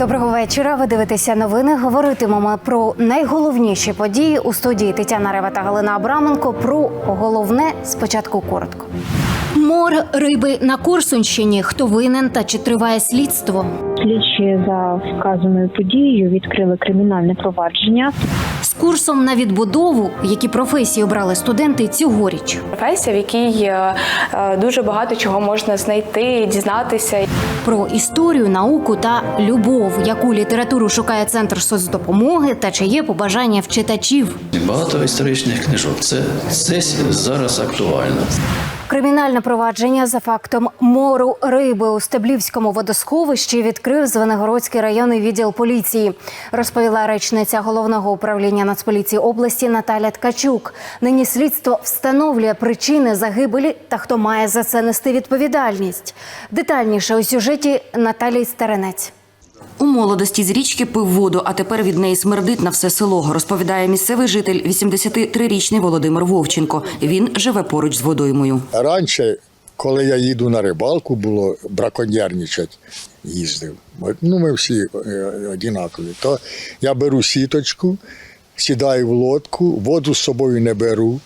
Доброго вечора. Ви дивитеся новини. Говоритимемо про найголовніші події у студії Тетяна Рева та Галина Абраменко. Про головне спочатку коротко. Мор риби на Корсунщині. Хто винен та чи триває слідство? Слідчі за вказаною подією відкрили кримінальне провадження. З курсом на відбудову, які професії обрали студенти цьогоріч. професія, в якій е, е, дуже багато чого можна знайти, дізнатися. Про історію, науку та любов, яку літературу шукає центр соцдопомоги, та чи є побажання в читачів. Багато історичних книжок. Це, це зараз актуально. Кримінальне провадження за фактом мору риби у Стеблівському водосховищі відкрив Звенигородський районний відділ поліції, розповіла речниця головного управління Нацполіції області Наталя Ткачук. Нині слідство встановлює причини загибелі та хто має за це нести відповідальність. Детальніше у сюжеті Наталії Старенець. У молодості з річки пив воду, а тепер від неї смердить на все село, розповідає місцевий житель 83-річний Володимир Вовченко. Він живе поруч з водоймою. Раніше, коли я їду на рибалку, було браконьєрничать, їздив. Ну, ми всі е, однакові. То я беру сіточку, сідаю в лодку, воду з собою не беру,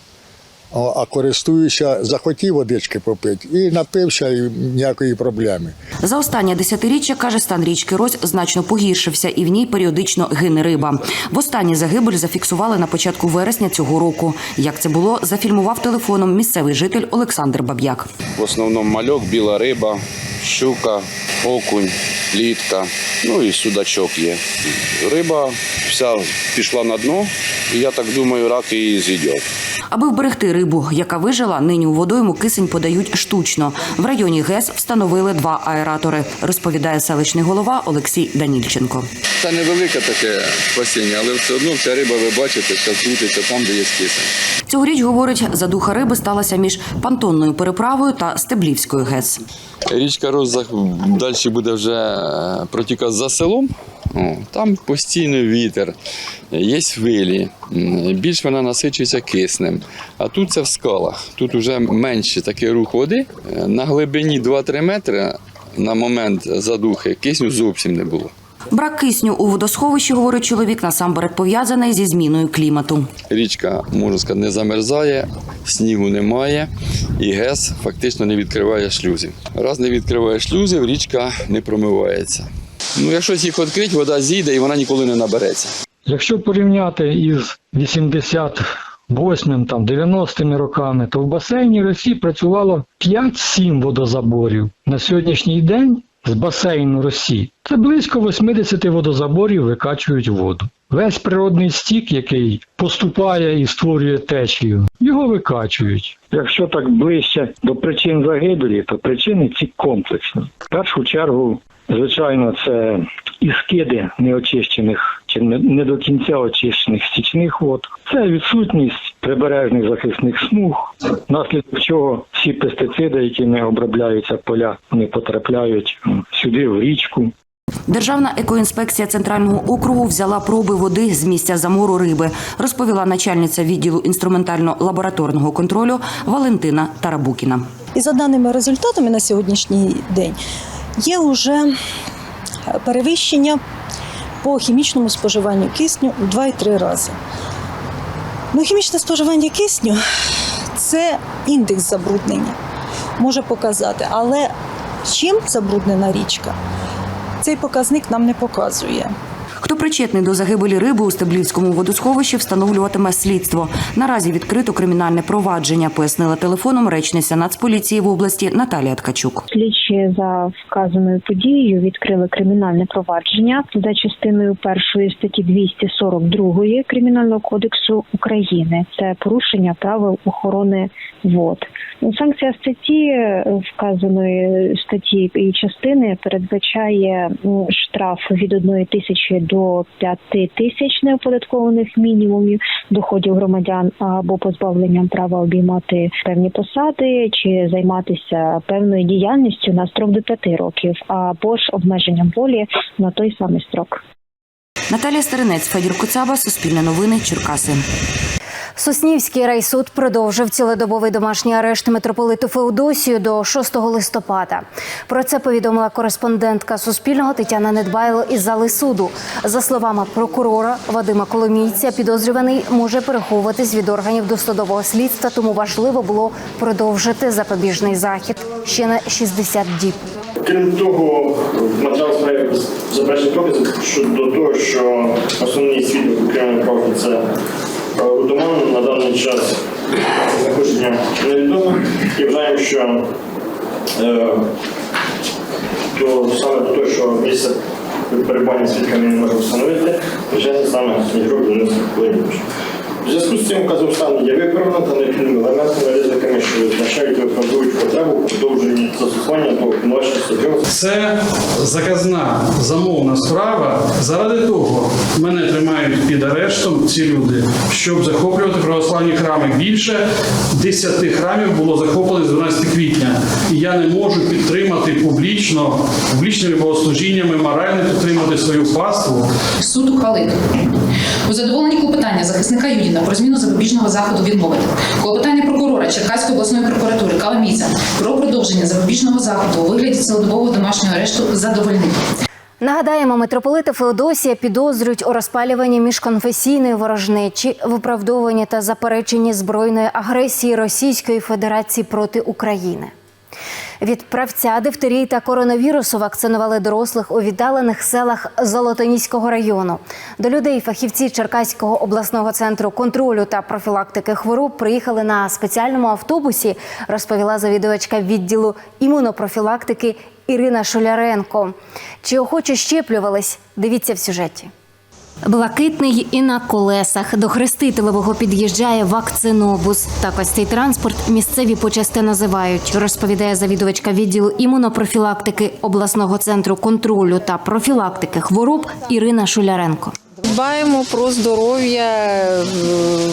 а, а користуюся, захотів водички попити і напився, і ніякої проблеми. За останнє десятиріччя, каже, стан річки Рось значно погіршився, і в ній періодично гине риба. Востаннє загибель зафіксували на початку вересня цього року. Як це було, зафільмував телефоном місцевий житель Олександр Баб'як. В основному мальок, біла риба, щука, окунь, літка, ну і судачок є. Риба вся пішла на дно, і я так думаю, рак її з'їдять. Аби вберегти рибу, яка вижила, нині у водойму кисень подають штучно. В районі ГЕС встановили два аератори, розповідає селищний голова Олексій Данільченко. Це невелике таке спасіння, але все одно ця риба, ви бачите, що крутиться там, де є кисень. Цьогоріч, говорить, задуха риби сталася між понтонною переправою та Стеблівською ГЕС. Річка Розах далі буде вже е, протікати за селом. Там постійно вітер, є хвилі, більш вона насичується киснем. А тут це в скалах. Тут вже менше такий рух води. Е, На глибині 2-3 метри на момент задухи кисню зовсім не було. Брак кисню у водосховищі, говорить чоловік, насамперед пов'язаний зі зміною клімату. Річка, можна сказати, не замерзає, снігу немає, і ГЕС фактично не відкриває шлюзів. Раз не відкриває шлюзів, річка не промивається. Ну, якщо їх відкрити, вода зійде і вона ніколи не набереться. Якщо порівняти із 88 там 90-ми роками, то в басейні Росії працювало 5-7 водозаборів. На сьогоднішній день з басейну Росії це близько 80 водозаборів викачують воду. Весь природний стік, який поступає і створює течію, його викачують. Якщо так ближче до причин загибелі, то причини ці комплексні. В першу чергу, звичайно, це і скиди неочищених чи не до кінця очищених стічних вод. Це відсутність прибережних захисних смуг, наслідок чого всі пестициди, якими обробляються поля, вони потрапляють сюди в річку. Державна екоінспекція центрального округу взяла проби води з місця замору риби, розповіла начальниця відділу інструментально-лабораторного контролю Валентина Тарабукіна. І за даними результатами на сьогоднішній день є вже перевищення по хімічному споживанню кисню в 2-3 рази. Ну, хімічне споживання кисню це індекс забруднення, може показати, але чим забруднена річка, цей показник нам не показує. Хто причетний до загибелі риби у Стеблівському водосховищі, встановлюватиме слідство. Наразі відкрито кримінальне провадження, пояснила телефоном речниця Нацполіції в області Наталія Ткачук. Слідчі за вказаною подією відкрили кримінальне провадження за частиною першої статті 242 Кримінального кодексу України. Це порушення правил охорони вод. Санкція статті вказаної статті і частини передбачає штраф від 1 тисячі до 5 тисяч неоподаткованих мінімумів доходів громадян або позбавленням права обіймати певні посади чи займатися певною діяльністю на строк до 5 років, або ж обмеженням волі на той самий строк. Наталія Старинець, Федір Коцаба, Суспільне новини, Черкаси. Соснівський райсуд продовжив цілодобовий домашній арешт митрополиту Феодосію до 6 листопада. Про це повідомила кореспондентка Суспільного Тетяна Недбайло із зали суду. За словами прокурора Вадима Коломійця, підозрюваний може переховуватись від органів досудового слідства, тому важливо було продовжити запобіжний захід ще на 60 діб. Крім того, матеріал справи заперечень доказів щодо того, що основний свідок у кримінальному це Рудоман на даний час знаходження невідомо і вважаємо, що е, то саме до того, що після перебування свідками не може встановити, вже саме Ігор Денис Леонідович. У зв'язку з цим указом є виправлено та необхідними елементами ризиками, що визначають і виправдовують потребу у продовженні застосування до обвинувачення суддів Це заказна замовна справа. Заради того мене тримають під арештом ці люди, щоб захоплювати православні храми. Більше 10 храмів було захоплено з 12 квітня. І я не можу підтримати публічно, публічними богослужіннями, морально підтримати свою паству. Суд ухвалив. У задоволенні клопотання захисника Юдіна про зміну запобіжного заходу відмовити. Клопотання прокурора Черкаської обласної прокуратури Каламійця про продовження запобіжного заходу у вигляді цілодобового домашнього арешту задовольнити. Нагадаємо, митрополита Феодосія підозрюють у розпалюванні міжконфесійної ворожнечі, виправдовуванні та запереченні збройної агресії Російської Федерації проти України. Від правця дифтерії та коронавірусу вакцинували дорослих у віддалених селах Золотоніського району. До людей фахівці Черкаського обласного центру контролю та профілактики хвороб приїхали на спеціальному автобусі, розповіла завідувачка відділу імунопрофілактики Ірина Шуляренко. Чи охоче щеплювались? Дивіться в сюжеті. Блакитний і на колесах до Хрестителевого під'їжджає вакцинобус. Так ось цей транспорт місцеві почасти називають, розповідає завідувачка відділу імунопрофілактики обласного центру контролю та профілактики хвороб Ірина Шуляренко. Дбаємо про здоров'я е,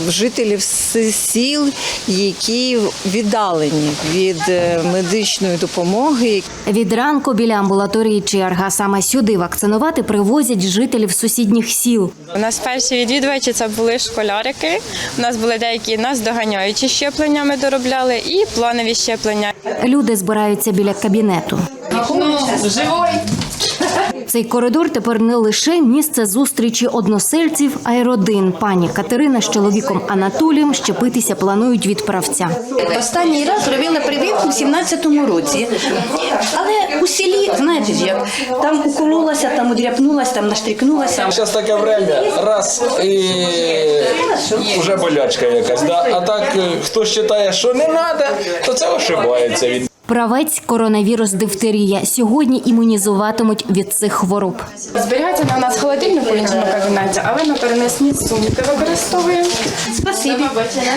жителів сіл, які віддалені від е, медичної допомоги. Від ранку біля амбулаторії черга саме сюди вакцинувати привозять жителів сусідніх сіл. У нас перші відвідувачі це були школярики. У нас були деякі нас доганяючі щеплення. Ми доробляли і планові щеплення. Люди збираються біля кабінету. Живой! Цей коридор тепер не лише місце зустрічі односельців, а й родин. Пані Катерина з чоловіком Анатолієм щепитися планують від правця. Останній раз робили прививку в 17-му році. Але у селі, знаєте як, там укололася, там удряпнулася, там наштрикнулася. Зараз таке время, раз і вже болячка якась. Да? А так, е, хто вважає, що не треба, то це ошибається він. Правець коронавірус дифтерія. Сьогодні імунізуватимуть від цих хвороб. Зберігається на нас холодильник у іншому кабінеті, але ми перенесні сумки використовуємо. Спасибі.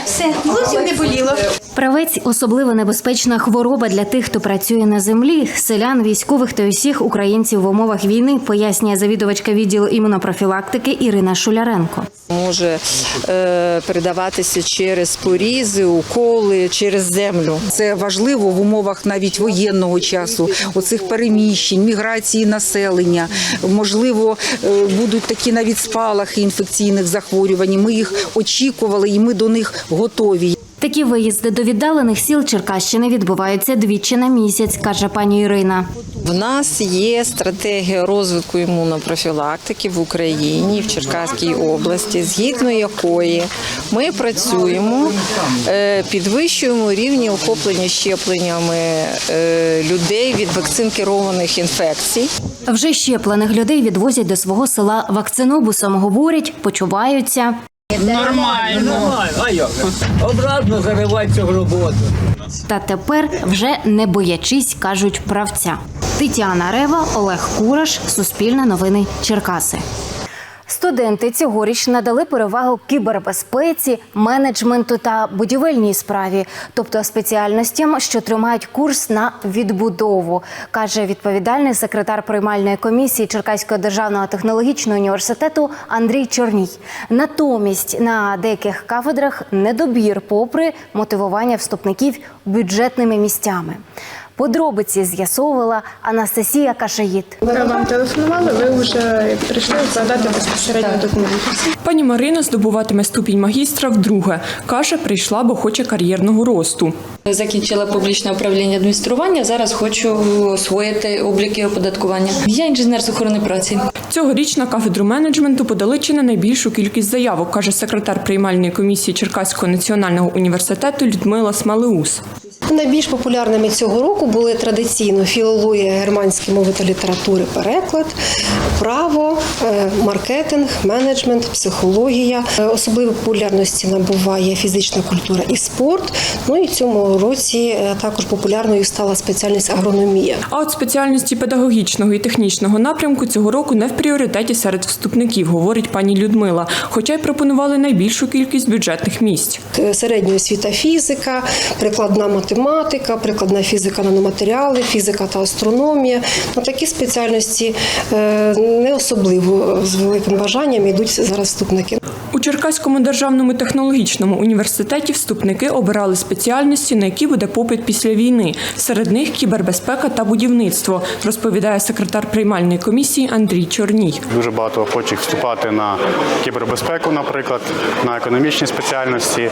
Все, зовсім не боліло. Правець особливо небезпечна хвороба для тих, хто працює на землі, селян, військових та усіх українців в умовах війни, пояснює завідувачка відділу імунопрофілактики Ірина Шуляренко. Може е, передаватися через порізи, уколи, через землю. Це важливо в умовах навіть воєнного часу, оцих переміщень, міграції населення. Можливо, е, будуть такі навіть спалахи інфекційних захворювань. Ми їх очікували, і ми до них готові. Такі виїзди до віддалених сіл Черкащини відбуваються двічі на місяць, каже пані Ірина. В нас є стратегія розвитку імунопрофілактики в Україні, в Черкаській області, згідно якої ми працюємо, е, підвищуємо рівні охоплення щепленнями е, людей від вакцин керованих інфекцій. Вже щеплених людей відвозять до свого села вакцинобусом. Говорять, почуваються. Нормально. А як? Обратно заривається в роботу. Та тепер вже не боячись, кажуть правця. Тетяна Рева, Олег Кураш, Суспільне новини Черкаси. Студенти цьогоріч надали перевагу кібербезпеці, менеджменту та будівельній справі, тобто спеціальностям, що тримають курс на відбудову, каже відповідальний секретар приймальної комісії Черкаського державного технологічного університету Андрій Чорній. Натомість на деяких кафедрах недобір, попри мотивування вступників бюджетними місцями. Подробиці з'ясовувала Анастасія Кашаїд. Вам телефонували, ви вже прийшли складати безпосередньо документи. Пані Марина здобуватиме ступінь магістра вдруге. Каже, прийшла, бо хоче кар'єрного росту. Закінчила публічне управління адміністрування. Зараз хочу освоїти обліки оподаткування. Я інженер з охорони праці. Цьогоріч на кафедру менеджменту подали чи не найбільшу кількість заявок, каже секретар приймальної комісії Черкаського національного університету Людмила Смалеус. Найбільш популярними цього року були традиційно філологія, германські мови та літератури, переклад, право, е, маркетинг, менеджмент, психологія. Е, Особливої популярності набуває фізична культура і спорт. Ну і в цьому році е, також популярною стала спеціальність агрономія. А от спеціальності педагогічного і технічного напрямку цього року не в пріоритеті серед вступників, говорить пані Людмила, хоча й пропонували найбільшу кількість бюджетних місць. Середня освіта фізика, прикладна математика, прикладна фізика наноматеріали, фізика та астрономія. Ну, такі спеціальності е, не особливо з великим бажанням йдуть зараз вступники. Черкаському державному технологічному університеті вступники обирали спеціальності, на які буде попит після війни. Серед них кібербезпека та будівництво, розповідає секретар приймальної комісії Андрій Чорній. Дуже багато охочих вступати на кібербезпеку, наприклад, на економічні спеціальності,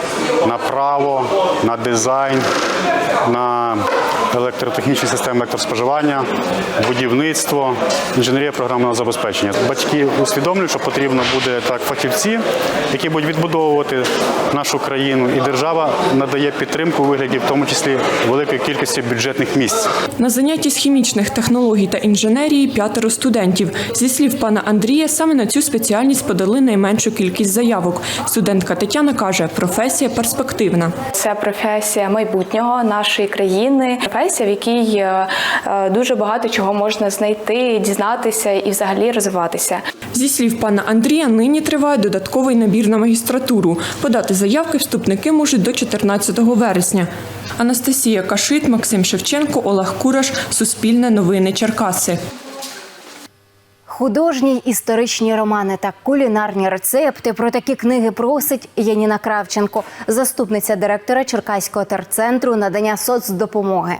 на право, на дизайн, на електротехнічні системи електроспоживання, будівництво, інженерія програмного забезпечення. Батьки усвідомлюють, що потрібно буде так фахівці, які будуть відбудовувати нашу країну, і держава надає підтримку у вигляді, в тому числі великої кількості бюджетних місць. На занятті з хімічних технологій та інженерії п'ятеро студентів. Зі слів пана Андрія, саме на цю спеціальність подали найменшу кількість заявок. Студентка Тетяна каже, професія перспективна. Це професія майбутнього нашої країни, професія, в якій е, е, дуже багато чого можна знайти, дізнатися і взагалі розвиватися. Зі слів пана Андрія, нині триває додатковий набір на магістратуру. Подати заявки вступники можуть до 14 вересня. Анастасія Кашит, Максим Шевченко, Олег Кураш, Суспільне новини Черкаси. Художні історичні романи та кулінарні рецепти про такі книги просить Яніна Кравченко, заступниця директора Черкаського терцентру надання соцдопомоги.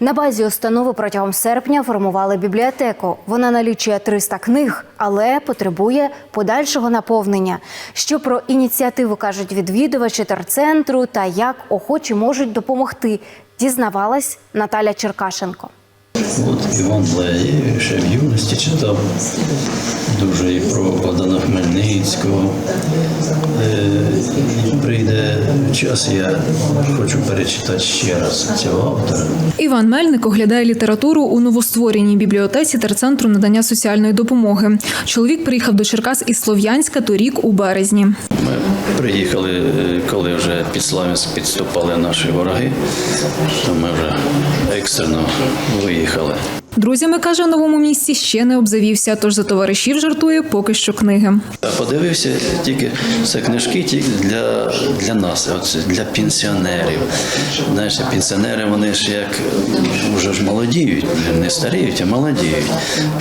На базі установи протягом серпня формували бібліотеку. Вона налічує 300 книг, але потребує подальшого наповнення. Що про ініціативу кажуть відвідувачі терцентру та як охочі можуть допомогти, дізнавалась Наталя Черкашенко. От Іван Леї ще в юності читав дуже і про Богдана Хмельницького. Е, Прийде час, я хочу перечитати ще раз цього автора. Іван Мельник оглядає літературу у новоствореній бібліотеці терцентру надання соціальної допомоги. Чоловік приїхав до Черкас із Слов'янська торік у березні. Ми приїхали, е, коли вже під Славянськ підступали наші вороги, то ми вже екстрено виїхали. Друзями каже, у новому місці ще не обзавівся, тож за товаришів жартує поки що книги. Подивився тільки це книжки тільки для, для нас, от для пенсіонерів. Знаєш, пенсіонери вони ж як вже ж молодіють, не старіють, а молодіють.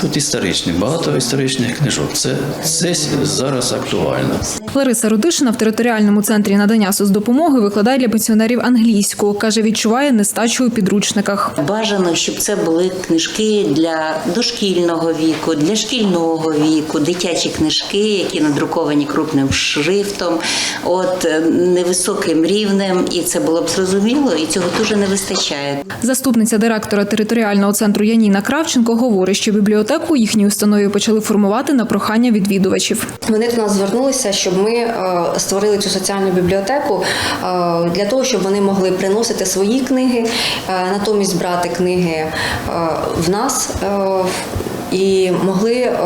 Тут історичні, багато історичних книжок. Це, це зараз актуально. Лариса Рудишина в територіальному центрі надання соцдопомоги викладає для пенсіонерів англійську. каже, відчуває нестачу у підручниках. Бажано, щоб це були книжки для дошкільного віку, для шкільного віку, дитячі книжки, які надруковані крупним шрифтом, от е, невисоким рівнем, і це було б зрозуміло, і цього дуже не вистачає. Заступниця директора територіального центру Яніна Кравченко говорить, що бібліотеку їхній установі почали формувати на прохання відвідувачів. Вони до нас звернулися, щоб ми е, створили цю соціальну бібліотеку е, для того, щоб вони могли приносити свої книги, натомість брати книги в нас е, і могли е,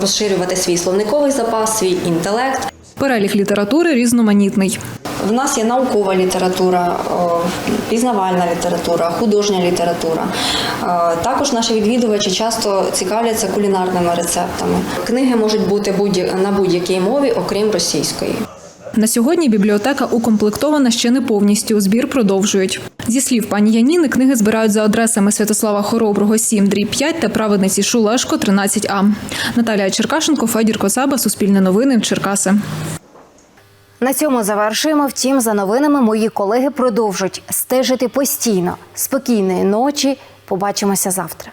розширювати свій словниковий запас, свій інтелект. Перелік літератури різноманітний. В нас є наукова література, пізнавальна література, художня література. Е, Також наші відвідувачі часто цікавляться кулінарними рецептами. Книги можуть бути на будь-якій мові, окрім російської. На сьогодні бібліотека укомплектована ще не повністю. Збір продовжують. Зі слів пані Яніни, книги збирають за адресами Святослава Хороброго 7, дріб 5 та праведниці Шулешко 13А. Наталія Черкашенко, Федір Коцаба, Суспільне новини, Черкаси. На цьому завершуємо. Втім, за новинами мої колеги продовжать стежити постійно. Спокійної ночі. Побачимося завтра.